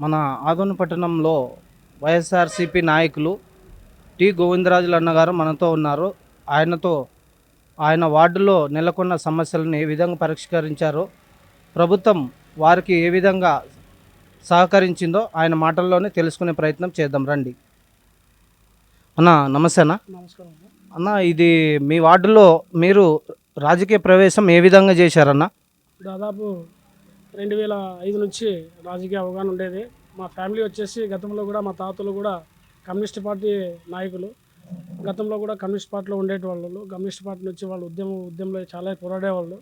మన ఆదోని పట్టణంలో వైఎస్ఆర్సిపి నాయకులు టి గోవిందరాజులు అన్నగారు మనతో ఉన్నారు. ఆయనతో ఆయన వార్డులో నెలకొన్న సమస్యలను ఏ విధంగా పరిష్కరించారో ప్రభుత్వం వారికి ఏ విధంగా సహకరించిందో ఆయన మాటల్లోనే తెలుసుకునే ప్రయత్నం చేద్దాం రండి. అన్న నమస్తే అన్న నమస్కారం అన్న ఇది మీ వార్డులో మీరు రాజకీయ ప్రవేశం ఏ విధంగా చేశారన్న? దాదాపు రెండు వేల ఐదు నుంచి రాజకీయ అవగాహన ఉండేది. మా ఫ్యామిలీ వచ్చేసి గతంలో కూడా మా తాతలు కూడా కమ్యూనిస్ట్ పార్టీ నాయకులు. గతంలో కూడా కమ్యూనిస్ట్ పార్టీలో ఉండేటవాళ్ళు కమ్యూనిస్ట్ పార్టీ నుంచి వాళ్ళు ఉద్యమం ఉద్యమంలో చాలా పోరాడేవాళ్ళు.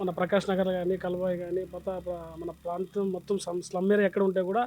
మన ప్రకాష్ నగర్ కానీ కల్బాయి కానీ కొత్త మన ప్రాంతం మొత్తం సమ్ స్లమ్ ఏరియా ఎక్కడ ఉంటే కూడా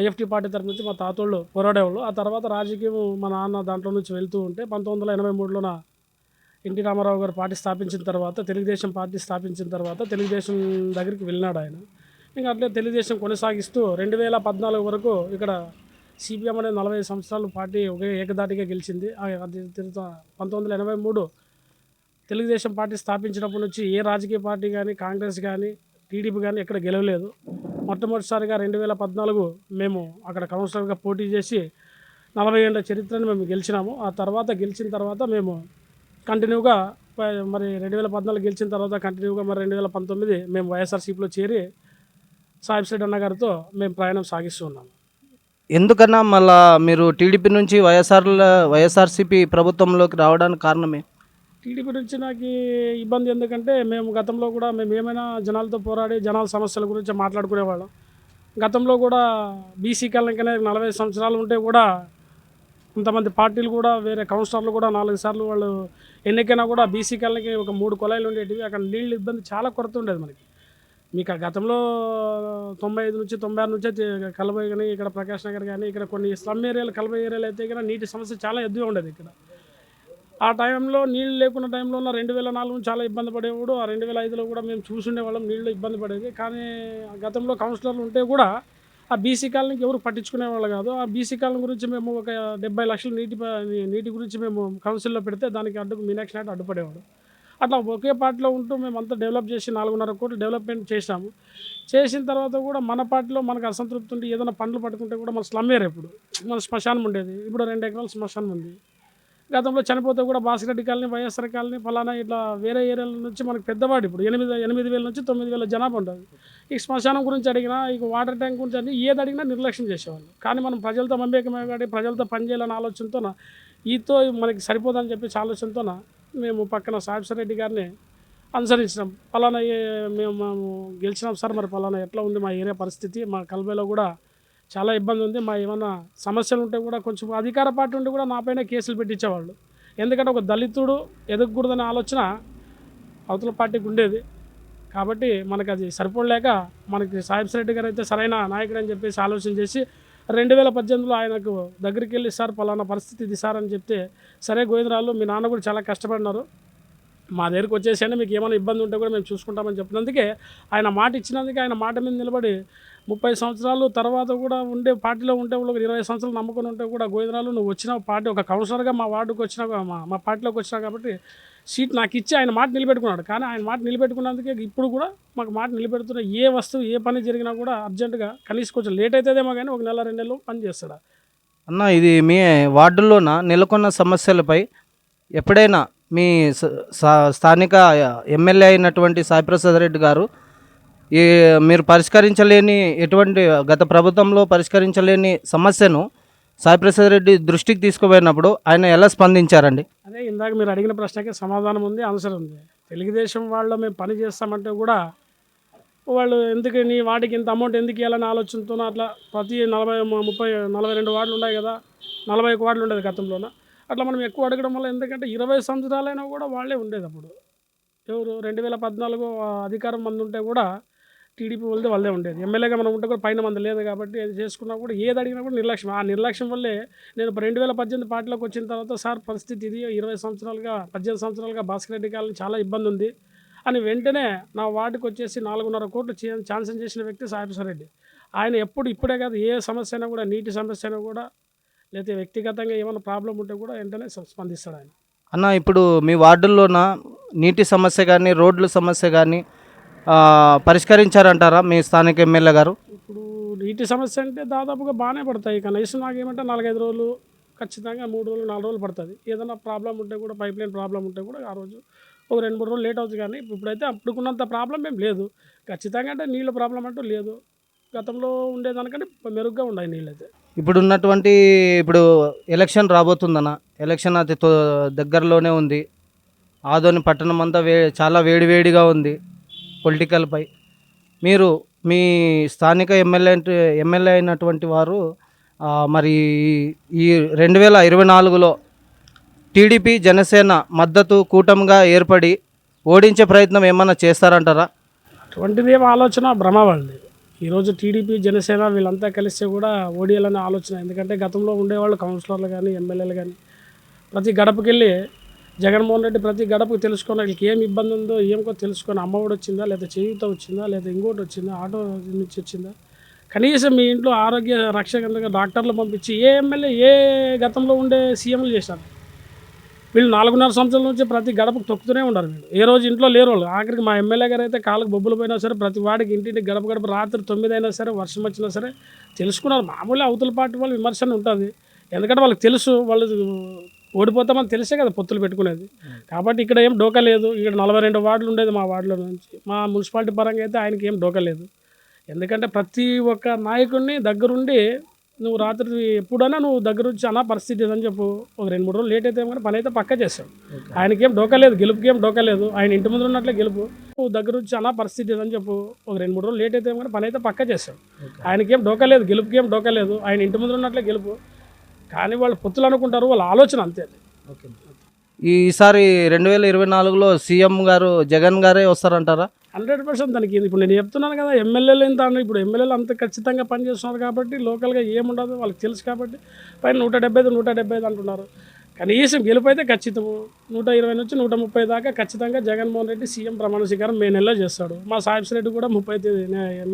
ఐఎఫ్టీ పార్టీ తరఫు నుంచి మా తాతోళ్ళు పోరాడేవాళ్ళు. ఆ తర్వాత రాజకీయం మా నాన్న దాంట్లో నుంచి వెళ్తూ ఉంటే పంతొమ్మిది వందల ఎనభై మూడులోన ఎన్టీ రామారావు గారు పార్టీ స్థాపించిన తర్వాత తెలుగుదేశం పార్టీ స్థాపించిన తర్వాత తెలుగుదేశం దగ్గరికి వెళ్ళినాడు ఆయన. ఇంకా అట్లే తెలుగుదేశం కొనసాగిస్తూ రెండు వేల పద్నాలుగు వరకు ఇక్కడ సిపిఎం అనేది నలభై సంవత్సరాలు పార్టీ ఒకే ఏకదాటిగా గెలిచింది. ఆ పంతొమ్మిది వందల ఎనభై మూడు తెలుగుదేశం పార్టీ స్థాపించినప్పటి నుంచి ఏ రాజకీయ పార్టీ కానీ కాంగ్రెస్ కానీ టీడీపీ కానీ ఎక్కడ గెలవలేదు. మొట్టమొదటిసారిగా రెండు వేల పద్నాలుగు మేము అక్కడ కౌన్సిలర్గా పోటీ చేసి నలభై ఏళ్ళ చరిత్రను మేము గెలిచినాము. ఆ తర్వాత గెలిచిన తర్వాత మేము కంటిన్యూగా మరి రెండు వేల పద్నాలుగు గెలిచిన తర్వాత కంటిన్యూగా మరి రెండు వేల పంతొమ్మిది మేము వైఎస్ఆర్సీపీలో చేరి సాహిబ్ సెడ్ అన్న గారితో మేము ప్రయాణం సాగిస్తూ ఉన్నాము. ఎందుకన్నా మళ్ళా మీరు టీడీపీ నుంచి వైఎస్ఆర్ వైఎస్ఆర్సిపి ప్రభుత్వంలోకి రావడానికి కారణమే? టీడీపీ నుంచి నాకు ఇబ్బంది ఎందుకంటే మేము గతంలో కూడా మేము ఏమైనా జనాలతో పోరాడి జనాల సమస్యల గురించి మాట్లాడుకునేవాళ్ళం. గతంలో కూడా బీసీ కాలనికనే నలభై సంవత్సరాలు ఉంటే కూడా కొంతమంది పార్టీలు కూడా వేరే కౌన్సిలర్లు కూడా నాలుగు సార్లు వాళ్ళు ఎన్నికైనా కూడా బీసీ కళ్ళకి ఒక మూడు కొలాయిలు ఉండేటివి. అక్కడ నీళ్ళు ఇబ్బంది చాలా కొరత ఉండేది మనకి. మీకు ఆ గతంలో తొంభై ఐదు నుంచి తొంభై ఆరు నుంచి కలబై కానీ ఇక్కడ ప్రకాష్ నగర్ కానీ ఇక్కడ కొన్ని స్లమ్ ఏరియాలు కలబై ఏరియాలు అయితే ఇక్కడ నీటి సమస్య చాలా ఎద్దుగా ఉండేది ఇక్కడ. ఆ టైంలో నీళ్ళు లేకున్న టైంలో ఉన్న రెండు వేల నాలుగు చాలా ఇబ్బంది పడేవాడు. ఆ రెండు వేల ఐదులో కూడా మేము చూసుండేవాళ్ళం నీళ్ళు ఇబ్బంది పడేది కానీ గతంలో కౌన్సిలర్లు ఉంటే కూడా ఆ బీసీ కాలనీకి ఎవరు పట్టించుకునేవాళ్ళు కాదు. ఆ బీసీ కాలనీ గురించి మేము ఒక డెబ్బై లక్షల నీటి నీటి గురించి మేము కౌన్సిల్లో పెడితే దానికి అడ్డుకు మీనాక్షి నాయుడు అడ్డుపడేవాడు. అట్లా ఒకే పార్టీలో ఉంటూ మేము అంతా డెవలప్ చేసి నాలుగున్నర కోట్లు డెవలప్మెంట్ చేసాము చేసిన తర్వాత కూడా మన పార్టీలో మనకు అసంతృప్తి ఉంటే ఏదైనా పండ్లు పట్టుకుంటే కూడా మన స్లమ్ ఏరియా ఇప్పుడు మన శ్మశానం ఉండేది. ఇప్పుడు రెండు ఎకరాల శ్మశానం ఉంది. గతంలో చనిపోతే కూడా బాసిరెడ్డి కాలనీ వైఎస్ఆర్ కాలనీ ఫలానా ఇట్లా వేరే ఏరియాల నుంచి మనకు పెద్దవాడు ఇప్పుడు. ఎనిమిది ఎనిమిది వేల నుంచి తొమ్మిది వేల జనాభా ఉంటుంది ఈ శ్మశానం గురించి అడిగినా ఇక వాటర్ ట్యాంక్ గురించి అడిగి ఏది అడిగినా నిర్లక్ష్యం చేసేవాళ్ళు. కానీ మనం ప్రజలతో మమేకమే కాబట్టి ప్రజలతో పనిచేయాలనే ఆలోచనతోన ఈతో మనకి సరిపోదని చెప్పేసి ఆలోచనతోన మేము పక్కన సాహిబ్ రెడ్డి గారిని అనుసరించినాం. ఫలానా మేము గెలిచినాం సార్ మరి ఫలానా ఎట్లా ఉంది మా ఏరియా పరిస్థితి మా కల్బేలో కూడా చాలా ఇబ్బంది ఉంది. మా ఏమైనా సమస్యలు ఉంటే కూడా కొంచెం అధికార పార్టీ ఉంటే కూడా నాపైన కేసులు పెట్టించేవాళ్ళు. ఎందుకంటే ఒక దళితుడు ఎదగకూడదనే ఆలోచన అవతల పార్టీకి ఉండేది. కాబట్టి మనకు అది సరిపోలేక మనకి సాహిబ్ రెడ్డి గారు అయితే సరైన నాయకుడు అని చెప్పేసి ఆలోచన చేసి రెండు వేల పద్దెనిమిదిలో ఆయనకు దగ్గరికి వెళ్ళి సార్ పలానా పరిస్థితి ఇది సార్ అని చెప్తే సరే గోవిందరాలు మీ నాన్న కూడా చాలా కష్టపడినారు. మా దగ్గరికి వచ్చేసండి మీకు ఏమైనా ఇబ్బంది ఉంటే కూడా మేము చూసుకుంటామని చెప్పినందుకే ఆయన మాట ఇచ్చినందుకే ఆయన మాట మీద నిలబడి ముప్పై సంవత్సరాలు తర్వాత కూడా ఉండే పార్టీలో ఉంటే వాళ్ళు ఒక ఇరవై సంవత్సరాలు నమ్ముకొని ఉంటే కూడా గోవిందరాలు నువ్వు వచ్చిన పార్టీ ఒక కౌన్సిలర్గా మా వార్డుకి వచ్చినా మా మా పార్టీలోకి వచ్చినా కాబట్టి సీట్ నాకు ఇచ్చి ఆయన మాట నిలబెట్టుకున్నాడు. కానీ ఆయన మాట నిలబెట్టుకున్నందుకే ఇప్పుడు కూడా మాకు మాట నిలబెడుతున్న ఏ వస్తువు ఏ పని జరిగినా కూడా అర్జెంటుగా కనీసం కొంచెం లేట్ అవుతుందేమో కానీ ఒక నెల రెండు నెలలు పని చేస్తాడు? అన్న ఇది మీ వార్డుల్లోన నెలకొన్న సమస్యలపై ఎప్పుడైనా మీ స- స్థానిక ఎమ్మెల్యే అయినటువంటి సాయిప్రసాద్ రెడ్డి గారు ఈ మీరు పరిష్కరించలేని ఎటువంటి గత ప్రభుత్వంలో పరిష్కరించలేని సమస్యను సాయిప్రసాద్ రెడ్డి దృష్టికి తీసుకుపోయినప్పుడు ఆయన ఎలా స్పందించారండి? అదే ఇందాక మీరు అడిగిన ప్రశ్నకి సమాధానం ఉంది ఆన్సర్ ఉంది. తెలుగుదేశం వాళ్ళు మేము పని చేస్తామంటే కూడా వాళ్ళు ఎందుకు నీ వాటికి ఇంత అమౌంట్ ఎందుకు ఇవ్వాలని ఆలోచనతో అట్లా ప్రతి నలభై ముప్పై నలభై రెండు వార్డులు ఉన్నాయి కదా నలభై ఒక వార్డులు ఉండేది గతంలోన. అట్లా మనం ఎక్కువ అడగడం వల్ల ఎందుకంటే ఇరవై సంవత్సరాలైనా కూడా వాళ్ళే ఉండేది అప్పుడు. ఎవరు రెండు వేల పద్నాలుగు అధికారం మంది ఉంటే కూడా టీడీపీ వాళ్ళదే వల్లే ఉండేది. ఎమ్మెల్యేగా మనం ఉంటే కూడా పైన మంది లేదు కాబట్టి అది చేసుకున్నా కూడా ఏది అడిగినా కూడా నిర్లక్ష్యం. ఆ నిర్లక్ష్యం వల్లే నేను రెండు వేల పద్దెనిమిది పార్టీలోకి వచ్చిన తర్వాత సార్ పరిస్థితి ఇది. ఇరవై సంవత్సరాలుగా పద్దెనిమిది సంవత్సరాలుగా భాస్కర్ రెడ్డి కాలని చాలా ఇబ్బంది ఉంది. అని వెంటనే నా వార్డుకి వచ్చేసి నాలుగున్నర కోట్లు ఛాన్సన్ చేసిన వ్యక్తి సాయిప్రసాద్ రెడ్డి. ఆయన ఎప్పుడు ఇప్పుడే కాదు ఏ సమస్య అయినా కూడా నీటి సమస్య అయినా కూడా లేకపోతే వ్యక్తిగతంగా ఏమైనా ప్రాబ్లం ఉంటే కూడా వెంటనే స్పందిస్తాడు ఆయన. అన్న ఇప్పుడు మీ వార్డుల్లోన నీటి సమస్య కానీ రోడ్ల సమస్య కానీ పరిష్కరించారంటారా మీ స్థానిక ఎమ్మెల్యే గారు? ఇప్పుడు నీటి సమస్య అంటే దాదాపుగా బాగానే పడతాయి. కనీసం నాకు ఏమంటే నాలుగైదు రోజులు ఖచ్చితంగా మూడు రోజులు నాలుగు రోజులు పడుతుంది. ఏదైనా ప్రాబ్లం ఉంటే కూడా పైప్ లైన్ ప్రాబ్లం ఉంటే కూడా ఆ రోజు ఒక రెండు మూడు రోజులు లేట్ అవుతుంది కానీ ఇప్పుడైతే అప్పుడుకున్నంత ప్రాబ్లం ఏం లేదు. ఖచ్చితంగా అంటే నీళ్ళ ప్రాబ్లం అంటూ లేదు. గతంలో ఉండేదానికంటే మెరుగ్గా ఉన్నాయి నీళ్ళు అయితే ఇప్పుడు ఉన్నటువంటి ఇప్పుడు ఎలక్షన్ రాబోతుందన్న. ఎలక్షన్ అతి తో దగ్గరలోనే ఉంది. ఆదోని పట్టణం అంతా వే చాలా వేడివేడిగా ఉంది. పొలిటికల్పై మీరు మీ స్థానిక ఎమ్మెల్యే ఎమ్మెల్యే అయినటువంటి వారు మరి ఈ రెండు వేల ఇరవై నాలుగులో టీడీపీ జనసేన మద్దతు కూటమిగా ఏర్పడి ఓడించే ప్రయత్నం ఏమన్నా చేస్తారంటారా? అటువంటిది ఏం ఆలోచన భ్రమ వాళ్ళది. ఈరోజు టీడీపీ జనసేన వీళ్ళంతా కలిస్తే కూడా ఓడియాలనే ఆలోచన. ఎందుకంటే గతంలో ఉండేవాళ్ళు కౌన్సిలర్లు కానీ ఎమ్మెల్యేలు కానీ ప్రతి గడపకెళ్ళి జగన్మోహన్ రెడ్డి ప్రతి గడపకు తెలుసుకొని వీళ్ళకి ఏం ఇబ్బంది ఉందో ఏమికో తెలుసుకొని అమ్మఒడి వచ్చిందా లేదా చేయూత వచ్చిందా లేదా ఇంకోటి వచ్చిందా ఆటో నుంచి వచ్చిందా? కనీసం మీ ఇంట్లో ఆరోగ్య రక్షణ కిందగా డాక్టర్లు పంపించి ఏ ఎమ్మెల్యే ఏ గతంలో ఉండే సీఎంలు చేశారు? వీళ్ళు నాలుగున్నర సంవత్సరాల నుంచి ప్రతి గడపకు తొక్కుతూనే ఉన్నారు వీళ్ళు. ఏ రోజు ఇంట్లో లేరు వాళ్ళు. ఆఖరికి మా ఎమ్మెల్యే గారు అయితే కాళ్ళకు బొబ్బులు పోయినా సరే ప్రతి వాడికి ఇంటింటి గడప గడప రాత్రి తొమ్మిది అయినా సరే వర్షం వచ్చినా సరే తెలుసుకున్నారు. మామూలు అవతల పార్టీ వాళ్ళు విమర్శన ఉంటుంది. ఎందుకంటే వాళ్ళకి తెలుసు వాళ్ళు ఓడిపోతామని తెలిసే కదా పొత్తులు పెట్టుకునేది. కాబట్టి ఇక్కడ ఏం డోకా లేదు. ఇక్కడ నలభై రెండు వార్డులు ఉండేది మా వార్డులో నుంచి. మా మున్సిపాలిటీ పరంగా అయితే ఆయనకి ఏం డోకా లేదు. ఎందుకంటే ప్రతి ఒక్క నాయకుడిని దగ్గరుండి నువ్వు రాత్రి ఎప్పుడైనా నువ్వు దగ్గర వచ్చి అన్న పరిస్థితి ఇదని చెప్పు. ఒక రెండు మూడు రోజులు లేట్ అయితే కానీ పని అయితే పక్క చేస్తాం. ఆయనకేం డోకా లేదు. గెలుపుకి ఏం డోకా లేదు. ఆయన ఇంటి ముందు ఉన్నట్లే గెలుపు. నువ్వు దగ్గర వచ్చి అన్న పరిస్థితి ఇదని చెప్పు. ఒక రెండు మూడు రోజులు లేట్ అయితే కానీ పని అయితే పక్క చేస్తాం. ఆయనకేం డోకా లేదు. గెలుపుకి ఏం డోకా లేదు. ఆయన ఇంటి ముందు ఉన్నట్లే గెలుపు. కానీ వాళ్ళు పొత్తులు అనుకుంటారు వాళ్ళ ఆలోచన అంతే అది. ఈసారి రెండు వేల ఇరవై నాలుగులో సీఎం గారు జగన్ గారే వస్తారంటారా? హండ్రెడ్ పర్సెంట్ దానికి ఇది ఇప్పుడు నేను చెప్తున్నాను కదా ఎమ్మెల్యేలు ఎంత అన్న ఇప్పుడు ఎమ్మెల్యేలు అంత ఖచ్చితంగా పనిచేస్తున్నారు కాబట్టి లోకల్గా ఏముండదు వాళ్ళకి తెలుసు కాబట్టి పైన నూట డెబ్బై ఐదు నూట డెబ్బై ఐదు అంటున్నారు. కనీసం గెలుపు అయితే ఖచ్చితము. నూట ఇరవై నుంచి నూట ముప్పై దాకా ఖచ్చితంగా జగన్మోహన్ రెడ్డి సీఎం ప్రమాణ స్వీకారం మే నెలలో చేస్తాడు. మా సాహిబ్ రెడ్డి కూడా ముప్పై తేదీ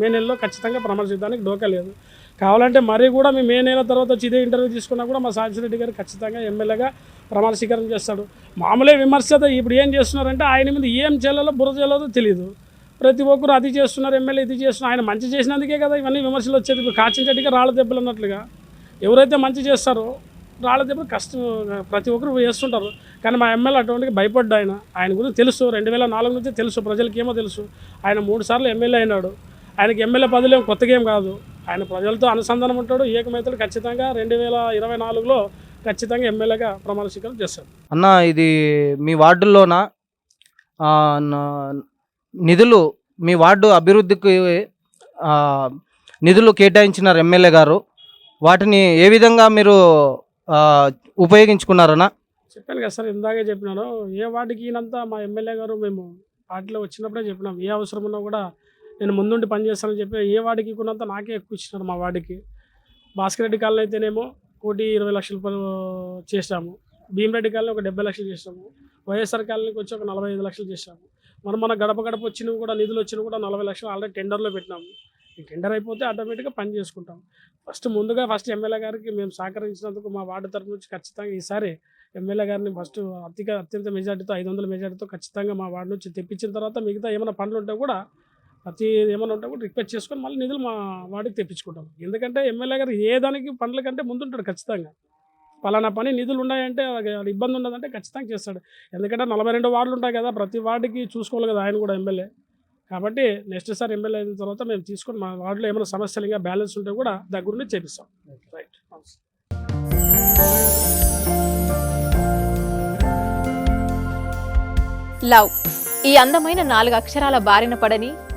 మే నెలలో ఖచ్చితంగా ప్రమాణ స్వీకారానికి డోకా లేదు. కావాలంటే మరీ కూడా మేము మే నెల తర్వాత వచ్చి ఇదే ఇంటర్వ్యూ తీసుకున్నా కూడా మా సాహిబ్ రెడ్డి గారు ఖచ్చితంగా ఎమ్మెల్యేగా ప్రమాణ స్వీకారం చేస్తాడు. మామూలే విమర్శత ఇప్పుడు ఏం చేస్తున్నారంటే ఆయన మీద ఏం చేయాలో బుర్ర చేయాలో తెలియదు ప్రతి ఒక్కరు అది చేస్తున్నారు ఎమ్మెల్యే ఇది చేస్తున్నారు. ఆయన మంచి చేసినందుకే కదా ఇవన్నీ విమర్శలు వచ్చేది. ఇప్పుడు కాచిన చెట్టుగా రాళ్ళ దెబ్బలు అన్నట్లుగా ఎవరైతే మంచి చేస్తారో రాళ్ళ దెబ్బలు కష్టం ప్రతి ఒక్కరు చేస్తుంటారు కానీ మా ఎమ్మెల్యే అటువంటికి భయపడ్డా ఆయన. ఆయన గురించి తెలుసు. రెండు వేల నాలుగు నుంచి తెలుసు. ప్రజలకి ఏమో తెలుసు. ఆయన మూడు సార్లు ఎమ్మెల్యే అయినాడు. ఆయనకి ఎమ్మెల్యే పదవి ఏం కొత్తగా ఏం కాదు. ఆయన ప్రజలతో అనుసంధానం ఉంటాడు. ఏకమైతుడు ఖచ్చితంగా రెండు వేల ఇరవై నాలుగులో ఖచ్చితంగా ఎమ్మెల్యేగా ప్రమాణ స్వీకారం చేస్తాడు అన్న ఇది మీ వార్డుల్లోన? నిధులు మీ వార్డు అభివృద్ధికి నిధులు కేటాయించినారు ఎమ్మెల్యే గారు. వాటిని ఏ విధంగా మీరు ఉపయోగించుకున్నారన్నా? చెప్పాను కదా సార్ ఇందాకే చెప్పినాను ఏ వార్డుకి ఈయనంతా మా ఎమ్మెల్యే గారు మేము పార్టీలో వచ్చినప్పుడే చెప్పినాం. ఏ అవసరం ఉన్నా కూడా నేను ముందుండి పనిచేస్తానని చెప్పి ఏ వాడికి కొన్నంత నాకే ఎక్కువ ఇచ్చినారు మా వాడికి. భాస్కర్ రెడ్డి కాలనీ అయితేనేమో కోటి ఇరవై లక్షల రూపాయలు చేసాము భీమరెడ్డి కాలనీ ఒక డెబ్బై లక్షలు చేసాము వైఎస్ఆర్ కాలనీకి వచ్చి ఒక నలభై ఐదు లక్షలు చేసాము మనం మన గడప గడప వచ్చినవి కూడా నిధులు వచ్చినవి కూడా నలభై లక్షలు ఆల్రెడీ టెండర్లో పెట్టినాము. ఈ టెండర్ అయిపోతే ఆటోమేటిక్గా పని చేసుకుంటాం. ఫస్ట్ ముందుగా ఫస్ట్ ఎమ్మెల్యే గారికి మేము సహకరించినందుకు మా వార్డు తరపు నుంచి ఖచ్చితంగా ఈసారి ఎమ్మెల్యే గారిని ఫస్ట్ అతిగా అత్యంత మెజార్టీతో ఐదు వందల మెజార్టీతో ఖచ్చితంగా మా వార్డు నుంచి తెప్పించిన తర్వాత మిగతా ఏమైనా పనులు ఉంటే కూడా ప్రతి ఏమైనా ఉంటే కూడా రిక్వెస్ట్ చేసుకొని మళ్ళీ నిధులు మా వాడికి తెప్పించుకుంటాం. ఎందుకంటే ఎమ్మెల్యే గారు ఏ దానికి పనుల కంటే ముందుంటాడు ఖచ్చితంగా. పలానా పని నిధులు ఉన్నాయంటే అది ఇబ్బంది ఉండదంటే ఖచ్చితంగా చేస్తాడు. ఎందుకంటే నలభై రెండు వార్డులు ఉంటాయి కదా ప్రతి వార్డుకి చూసుకోవాలి కదా ఆయన కూడా ఎమ్మెల్యే. కాబట్టి నెక్స్ట్ సారి ఎమ్మెల్యే అయిన తర్వాత మేము తీసుకొని మా వార్డులో ఏమైనా సమస్యలు ఇంకా బ్యాలెన్స్ ఉంటే కూడా దగ్గరుండి చేపిస్తాం. Right love. ఈ అందమైన నాలుగు అక్షరాల బారిన పడని